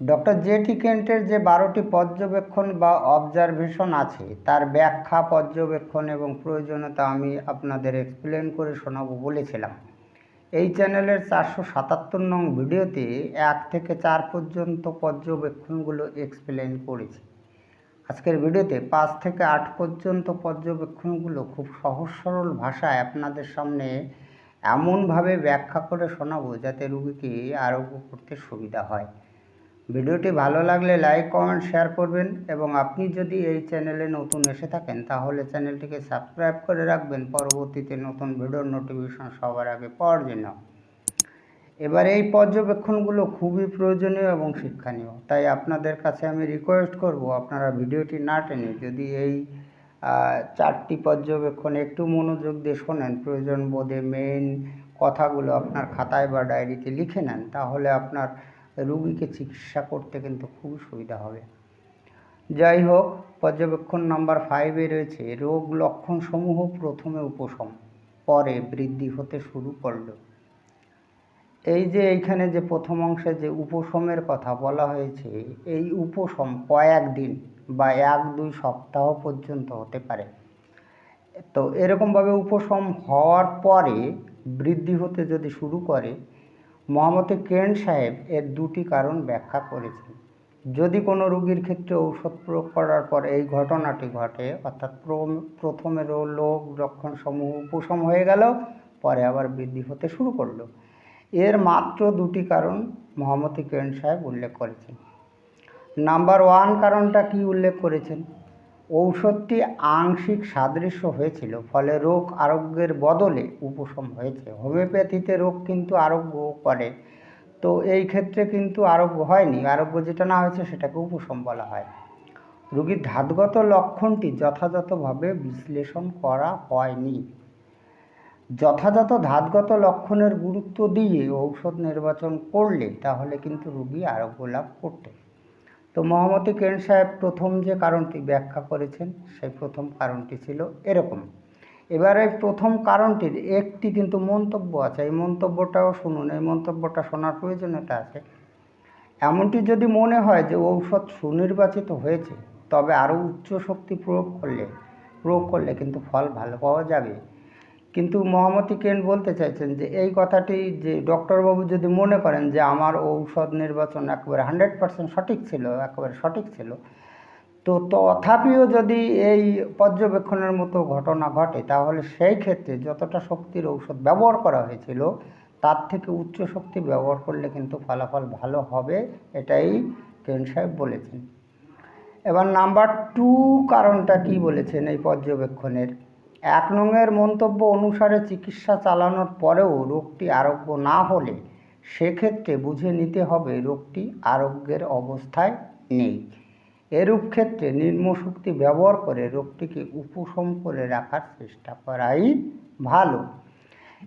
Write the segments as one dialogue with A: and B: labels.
A: Doctor J টি কেন্টের যে বারোটি পর্যবেক্ষণ বা অবজারভেশন আছে, তার ব্যাখ্যা, পর্যবেক্ষণ এবং প্রয়োজনীয়তা আমি আপনাদের এক্সপ্লেন করে শোনাবো বলেছিলাম। এই চ্যানেলের চারশো সাতাত্তর নং ভিডিওতে এক থেকে চার পর্যন্ত পর্যবেক্ষণগুলো এক্সপ্লেন করেছি। আজকের ভিডিওতে পাঁচ থেকে আট পর্যন্ত পর্যবেক্ষণগুলো খুব সহজ সরল ভাষায় আপনাদের সামনে এমনভাবে ব্যাখ্যা করে শোনাবো যাতে রুগীকে আরোগ্য করতে সুবিধা হয়। ভিডিওটি ভালো লাগলে লাইক, কমেন্ট, শেয়ার করবেন এবং আপনি যদি এই চ্যানেলে নতুন এসে থাকেন, তাহলে চ্যানেলটিকে সাবস্ক্রাইব করে রাখবেন। পরবর্তীতে নতুন ভিডিওর নোটিফিকেশন সবার আগে পাওয়ার জন্য। এবার এই পর্যবেক্ষণগুলো খুবই প্রয়োজনীয় এবং শিক্ষণীয়। তাই আপনাদের কাছে আমি রিকোয়েস্ট করব, আপনারা ভিডিওটি না টেনে যদি এই চারটি পর্যবেক্ষণ একটু মনোযোগ দিয়ে শোনেন, প্রয়োজন বোধে মেইন কথাগুলো আপনার খাতায় বা ডায়েরিতে লিখে নেন, তাহলে আপনার রুগীকে চিকিৎসা করতে কিন্তু খুবই সুবিধা হবে। যাই হোক পর্যবেক্ষণ নাম্বার ফাইভে রয়েছে, রোগ লক্ষণ সমূহ প্রথমে উপশম, পরে বৃদ্ধি হতে শুরু করল। এই যে এইখানে যে প্রথম অংশে যে উপশমের কথা বলা হয়েছে, এই উপশম কয়েকদিন বা এক, দুই সপ্তাহ পর্যন্ত হতে পারে। তো এরকমভাবে উপশম হওয়ার পরে বৃদ্ধি হতে যদি শুরু করে মোহাম্মদ কেন সাহেব এর দুটি কারণ ব্যাখ্যা করেছেন। যদি কোনো রোগীর ক্ষেত্রে ঔষধ প্রয়োগ করার পর এই ঘটনাটি ঘটে, অর্থাৎ প্র- প্রথমে রোগ লক্ষণ সমূহ উপশম হয়ে গেল, পরে আবার বৃদ্ধি হতে শুরু করল। এর মাত্র দুটি কারণ মহামতি কেন সাহেব উল্লেখ করেছেন। নাম্বার ওয়ান কারণটা কি উল্লেখ করেছেন? ঔষধটি আংশিক সাদৃশ্য হয়েছিল, ফলে রোগ আরোগ্যের বদলে উপশম হয়েছে। হোমিওপ্যাথিতে রোগ কিন্তু আরোগ্য করে। তো এই ক্ষেত্রে কিন্তু আরোগ্য হয়নি। আরোগ্য যেটা না হয়েছে, সেটাকে উপশম বলা হয়। রোগীর ধাতগত লক্ষণটি যথাযথভাবে বিশ্লেষণ করা হয়নি। যথাযথ ধাতগত লক্ষণের গুরুত্ব দিয়ে ঔষধ নির্বাচন করলে তাহলে কিন্তু রুগী আরোগ্য লাভ করতে তো মহামতি কেন সাহেব প্রথম যে কারণটি ব্যাখ্যা করেছেন, সেই প্রথম কারণটি ছিল এরকম। এবারে প্রথম কারণটির একটি কিন্তু মন্তব্য আছে, এই মন্তব্যটাও শুনুন, এই মন্তব্যটা শোনার প্রয়োজনীয়তা আছে। এমনটি যদি মনে হয় যে ঔষধ সুনির্বাচিত হয়েছে, তবে আরও উচ্চ শক্তি প্রয়োগ করলে প্রয়োগ করলে কিন্তু ফল ভালো পাওয়া যাবে। কিন্তু মহামতি কেন বলতে চাইছেন যে এই কথাটি যে ডক্টরবাবু যদি মনে করেন যে আমার ঔষধ নির্বাচন একেবারে হান্ড্রেড পার্সেন্ট সঠিক ছিল, একেবারে সঠিক ছিল, তো তথাপিও যদি এই পর্যবেক্ষণের মতো ঘটনা ঘটে, তাহলে সেই ক্ষেত্রে যতটা শক্তির ঔষধ ব্যবহার করা হয়েছিল, তার থেকে উচ্চ শক্তি ব্যবহার করলে কিন্তু ফলাফল ভালো হবে, এটাই কেন সাহেব বলেছেন। এবার নাম্বার টু কারণটা কি বলেছেন এই পর্যবেক্ষণের? এক নংয়ের মন্তব্য অনুসারে চিকিৎসা চালানোর পরেও রোগটি আরোগ্য না হলে সেক্ষেত্রে বুঝে নিতে হবে রোগটি আরোগ্যের অবস্থায় নেই। এরূপ ক্ষেত্রে নিম্ন শক্তি ব্যবহার করে রোগটিকে উপশম করে রাখার চেষ্টা করাই ভালো।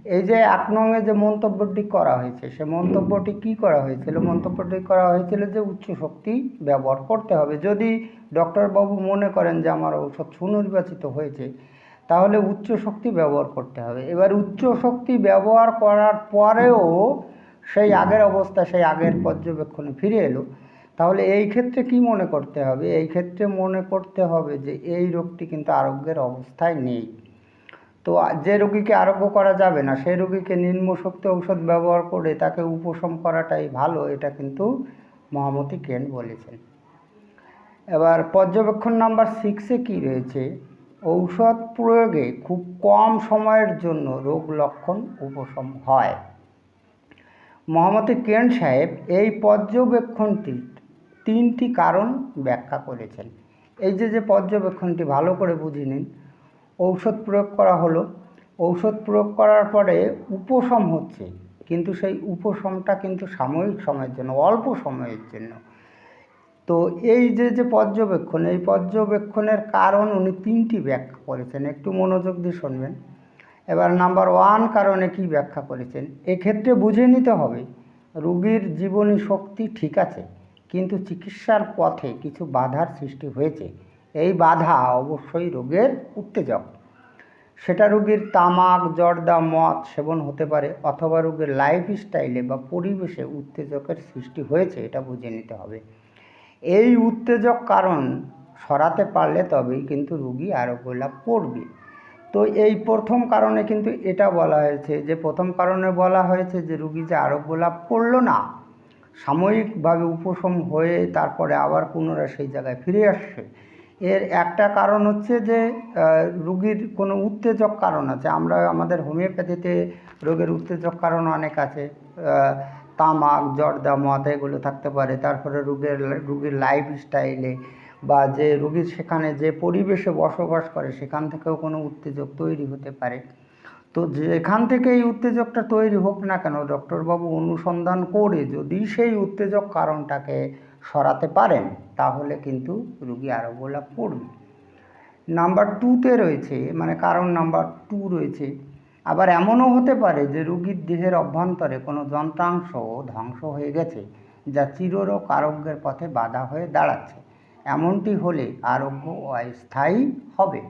A: এই যে এক নঙে যে মন্তব্যটি করা হয়েছে, সে মন্তব্যটি কি করা হয়েছিল? মন্তব্যটি করা হয়েছিল যে উচ্চ শক্তি ব্যবহার করতে হবে। যদি ডক্টরবাবু মনে করেন যে আমার ঔষধ সুনির্বাচিত হয়েছে তাহলে উচ্চ শক্তি ব্যবহার করতে হবে। এবার উচ্চ শক্তি ব্যবহার করার পরেও সেই আগের অবস্থা, সেই আগের পর্যবেক্ষণে ফিরে এলো। তাহলে এই ক্ষেত্রে কি মনে করতে হবে? এই ক্ষেত্রে মনে করতে হবে যে এই রোগটি কিন্তু আরোগ্যের অবস্থায় নেই। তো যে রোগীকে আরোগ্য করা যাবে না, সেই রোগীকে নিম্ন শক্তি ঔষধ ব্যবহার করে তাকে উপশম করাটাই ভালো, এটা কিন্তু মহামতি কেন বলেছেন? এবার পর্যবেক্ষণ নাম্বার সিক্সে কি রয়েছে? ঔষধ প্রয়োগে খুব কম সময়ের জন্য রোগ লক্ষণ উপশম হয়। মোহাম্মদ কেন সাহেব এই পর্যবেক্ষণটি তিনটি কারণ ব্যাখ্যা করেছেন। এই যে যে পর্যবেক্ষণটি ভালো করে বুঝে নিন। ঔষধ প্রয়োগ করা হলো। ঔষধ প্রয়োগ করার পরে উপশম হচ্ছে, কিন্তু সেই উপশমটা কিন্তু সাময়িক সময়ের জন্য, অল্প সময়ের জন্য। এই যে যে পর্যবেক্ষণ, এই পর্যবেক্ষণের কারণ উনি তিনটি ব্যাখ্যা করেছেন। একটু মনোযোগ দিয়ে শুনবেন। এবার নাম্বার ওয়ান কারণে কি ব্যাখ্যা করেছেন? এক্ষেত্রে বুঝে নিতে হবে, রুগীর জীবনী শক্তি ঠিক আছে, কিন্তু চিকিৎসার পথে কিছু বাধার সৃষ্টি হয়েছে। এই বাধা অবশ্যই রোগের উত্তেজক। সেটা রোগীর তামাক, জর্দা, মদ সেবন হতে পারে, অথবা রোগীর লাইফ স্টাইলে বা পরিবেশে উত্তেজকের সৃষ্টি হয়েছে, এটা বুঝে নিতে হবে। এই উত্তেজক কারণ সরাতে পারলে তবেই কিন্তু রুগী আরোগ্য লাভ করবে। তো এই প্রথম কারণে কিন্তু এটা বলা হয়েছে যে, প্রথম কারণে বলা হয়েছে যে, রুগী যে আরোগ্য লাভ করল না, সাময়িকভাবে উপশম হয়ে তারপরে আবার পুনরায় সেই জায়গায় ফিরে আসছে। এর একটা কারণ হচ্ছে যে রুগীর কোনো উত্তেজক কারণ আছে। আমরা আমাদের হোমিওপ্যাথিতে রোগের উত্তেজক কারণ অনেক আছে। তামাক, জর্দা, মদ, এগুলো থাকতে পারে। তারপরে রোগের রুগীর লাইফ স্টাইলে বা যে রুগীর সেখানে যে পরিবেশে বসবাস করে, সেখান থেকেও কোনো উত্তেজক তৈরি হতে পারে। তো যেখান থেকে এই উত্তেজকটা তৈরি হোক না কেন, ডক্টরবাবু অনুসন্ধান করে যদি সেই উত্তেজক কারণটাকে সরাতে পারেন, তাহলে কিন্তু রুগী আরও লাভ পড়বে। নাম্বার টুতে রয়েছে মানে কারণ নাম্বার টু রয়েছে। আবার এমনও হতে পারে যে রুগীর দেহের অভ্যন্তরে কোনো যন্ত্রাংশ ধ্বংস হয়ে গেছে, যা চিররোগ আরোগ্যের পথে বাধা হয়ে দাঁড়াচ্ছে। এমনটি হলে আরোগ্য অস্থায়ী হবে।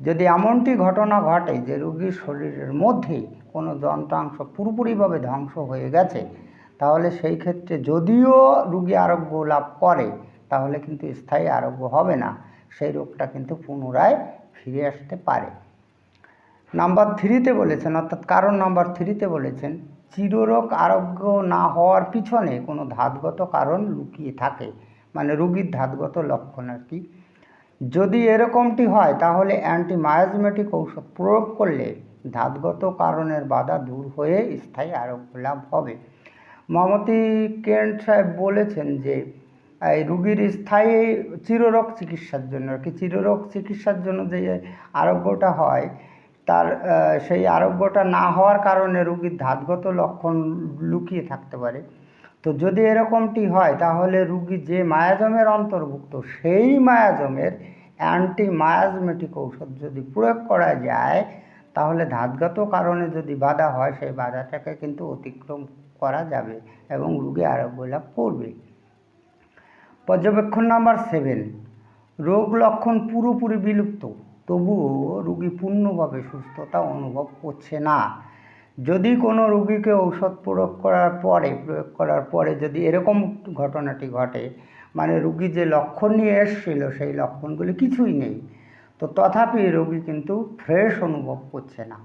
A: যদি এমনটি ঘটনা ঘটে যে রোগীর শরীরের মধ্যে কোনো যন্ত্রাংশ পুরোপুরিভাবে ধ্বংস হয়ে গেছে, তাহলে সেই ক্ষেত্রে যদিও রুগী আরোগ্য লাভ করে, তাহলে কিন্তু স্থায়ী আরোগ্য হবে না। সেই রোগটা কিন্তু পুনরায় ফিরে আসতে পারে। নাম্বার থ্রিতে বলেছেন, অর্থাৎ কারণ নাম্বার থ্রিতে বলেছেন, চিররোগ আরোগ্য না হওয়ার পিছনে কোনো ধাতগত কারণ লুকিয়ে থাকে মানে রুগীর ধাতগত লক্ষণ আর কি। যদি এরকমটি হয়, তাহলে অ্যান্টিমায়াজমেটিক ঔষধ প্রয়োগ করলে ধাতগত কারণের বাধা দূর হয়ে স্থায়ী আরোগ্য লাভ হবে। মমতি কেন্ট সাহেব বলেছেন যে, এই রুগীর স্থায়ী চিররোগ চিকিৎসার জন্য আর কি, চিররোগ চিকিৎসার জন্য যে আরোগ্যটা হয় তার সেই আরোগ্যটা না হওয়ার কারণে রুগীর ধাতগত লক্ষণ লুকিয়ে থাকতে পারে। তো যদি এরকমটি হয়, তাহলে রুগী যে মায়াজমের অন্তর্ভুক্ত, সেই মায়াজমের অ্যান্টি মায়াজমেটিক ঔষধ যদি প্রয়োগ করা যায়, তাহলে ধাতগত কারণে যদি বাধা হয়, সেই বাধাটাকে কিন্তু অতিক্রম করা যাবে এবং রুগী আরোগ্য লাভ করবে। পর্যবেক্ষণ নাম্বার সেভেন রোগ লক্ষণ পুরোপুরি বিলুপ্ত। তবুও রুগী পূর্ণভাবে সুস্থতা অনুভব করছে না। যদি কোনো রুগীকে ঔষধ প্রয়োগ করার পরে, প্রয়োগ করার পরে যদি এরকম ঘটনাটি ঘটে মানে রুগী যে লক্ষণ নিয়ে এসেছিল, সেই লক্ষণগুলি কিছুই নেই। তো তথাপি রোগী কিন্তু ফ্রেশ অনুভব করছে না।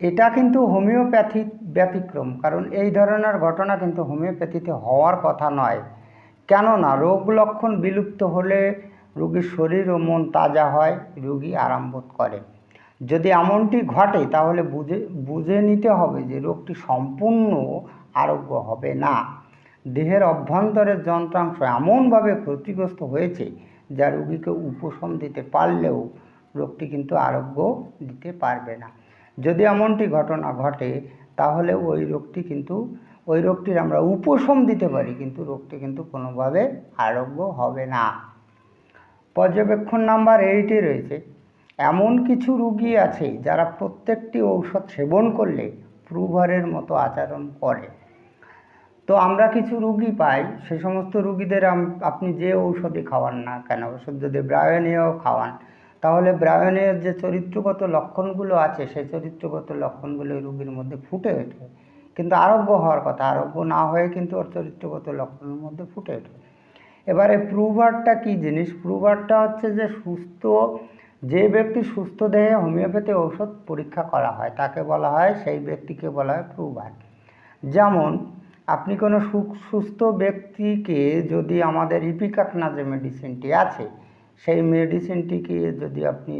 A: এটা কিন্তু হোমিওপ্যাথি ব্যতিক্রম, কারণ এই ধরনের ঘটনা কিন্তু হোমিওপ্যাথিতে হওয়ার কথা নয়। কেননা রোগ লক্ষণ বিলুপ্ত হলে রোগীর শরীর ও মন তাজা হয়, রোগী আরাম বোধ করে। যদি এমনটি ঘটে, তাহলে বুঝে বুঝে নিতে হবে যে রোগটি সম্পূর্ণ আরোগ্য হবে না। দেহের অভ্যন্তরের যন্ত্রাংশ এমনভাবে ক্ষতিগ্রস্ত হয়েছে, যা রোগীকে উপশম দিতে পারলেও রোগটি কিন্তু আরোগ্য দিতে পারবে না। যদি এমনটি ঘটনা ঘটে, তাহলে ওই রোগটি কিন্তু, ওই রোগটির আমরা উপশম দিতে পারি, কিন্তু রোগটি কিন্তু কোনোভাবে আরোগ্য হবে না। পর্যবেক্ষণ নাম্বার এইটে রয়েছে। এমন কিছু রুগী আছে যারা প্রত্যেকটি ঔষধ সেবন করলে প্রুভারের মতো আচরণ করে। তো আমরা কিছু রুগী পাই, সে সমস্ত রুগীদের আপনি যে ঔষধই খাওয়ান না কেন ওষুধ যদি ব্রায়নীয় খাওয়ান, তাহলে ব্রায়নের যে চরিত্রগত লক্ষণগুলো আছে, সেই চরিত্রগত লক্ষণগুলো রুগীর মধ্যে ফুটে ওঠে। কিন্তু আরোগ্য হওয়ার কথা, আরোগ্য না হয়ে কিন্তু ওর চরিত্রগত লক্ষণের মধ্যে ফুটে ওঠে। এবারে প্রুভারটা কি জিনিস? প্রুভারটা হচ্ছে যে সুস্থ, যে ব্যক্তি সুস্থ দেহে হোমিওপ্যাথি ঔষধ পরীক্ষা করা হয়, তাকে বলা হয়, সেই ব্যক্তিকে বলা হয় প্রুভার। যেমন, আপনি কোনো সুস্থ ব্যক্তিকে যদি আমাদের ইপিকাকনা যে মেডিসিনটি আছে, সেই মেডিসিনটিকে যদি আপনি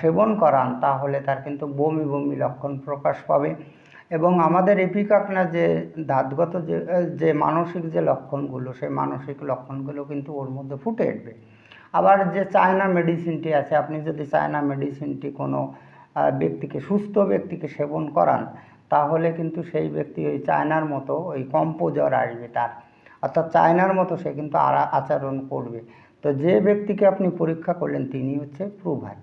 A: সেবন করান, তাহলে তার কিন্তু বমি বমি লক্ষণ প্রকাশ পাবে। এবং আমাদের এপিকাকনা যে ধাতগত যে যে মানসিক যে লক্ষণগুলো, সেই মানসিক লক্ষণগুলো কিন্তু ওর মধ্যে ফুটে উঠবে। আবার যে চায়না মেডিসিনটি আছে, আপনি যদি চায়না মেডিসিনটি কোনো ব্যক্তিকে, সুস্থ ব্যক্তিকে সেবন করান, তাহলে কিন্তু সেই ব্যক্তি ওই চায়নার মতো ওই কম্পোজর আসবে তার। অর্থাৎ চায়নার মতো সে কিন্তু আচরণ করবে। তো যে ব্যক্তিকে আপনি পরীক্ষা করলেন, তিনি হচ্ছে প্রুভার।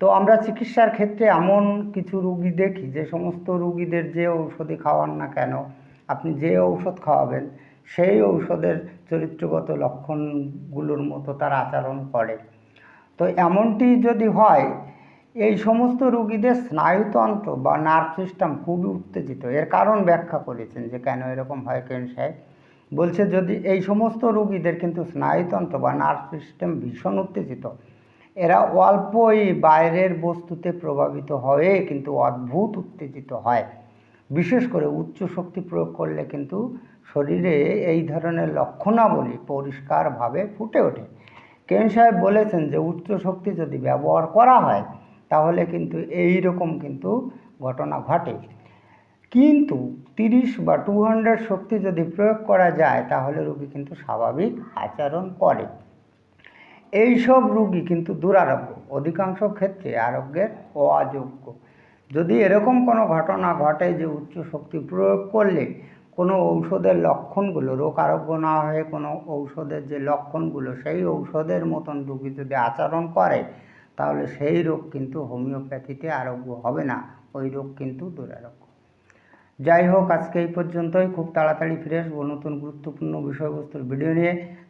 A: তো আমরা চিকিৎসার ক্ষেত্রে এমন কিছু রুগী দেখি যে সমস্ত রুগীদের যে ঔষধই খাওয়ান না কেন, আপনি যে ঔষধ খাওয়াবেন, সেই ঔষধের চরিত্রগত লক্ষণগুলোর মতো তার আচরণ করে। তো এমনটি যদি হয়, এই সমস্ত রুগীদের স্নায়ুতন্ত্র বা নার্ভ সিস্টেম খুবই উত্তেজিত। এর কারণ ব্যাখ্যা করেছেন যে কেন এরকম হয় কেন সাহেব। বলছে যদি এই সমস্ত রুগীদের কিন্তু স্নায়ুতন্ত্র বা নার্ভ সিস্টেম ভীষণ উত্তেজিত এরা অল্পই বাইরের বস্তুতে প্রভাবিত হয়ে, কিন্তু অদ্ভুত উত্তেজিত হয়। বিশেষ করে উচ্চ শক্তি প্রয়োগ করলে কিন্তু শরীরে এই ধরনের লক্ষণাবলী পরিষ্কারভাবে ফুটে ওঠে। কেন সাহেব বলেছেন যে উচ্চ শক্তি যদি ব্যবহার করা হয়, তাহলে কিন্তু এই রকম কিন্তু ঘটনা ঘটে। কিন্তু তিরিশ বা টু হান্ড্রেড শক্তি যদি প্রয়োগ করা যায়, তাহলে রোগী কিন্তু স্বাভাবিক আচরণ করে। এইসব রোগী কিন্তু দুরারোগ্য, অধিকাংশ ক্ষেত্রে আরোগ্যের অযোগ্য। যদি এরকম কোনো ঘটনা ঘটে যে উচ্চ শক্তি প্রয়োগ করলে কোনো ঔষধের লক্ষণগুলো, রোগ আরোগ্য না হয়ে কোনো ঔষধের যে লক্ষণগুলো, সেই ঔষধের মতন রোগী যদি আচরণ করে, তাহলে সেই রোগ কিন্তু হোমিওপ্যাথিতে আরোগ্য হবে না, ওই রোগ কিন্তু দুরারোগ্য। যাই হোক, আজকে এই পর্যন্তই। খুব তাড়াতাড়ি ফিরে আসব নতুন গুরুত্বপূর্ণ বিষয়বস্তুর ভিডিও নিয়ে।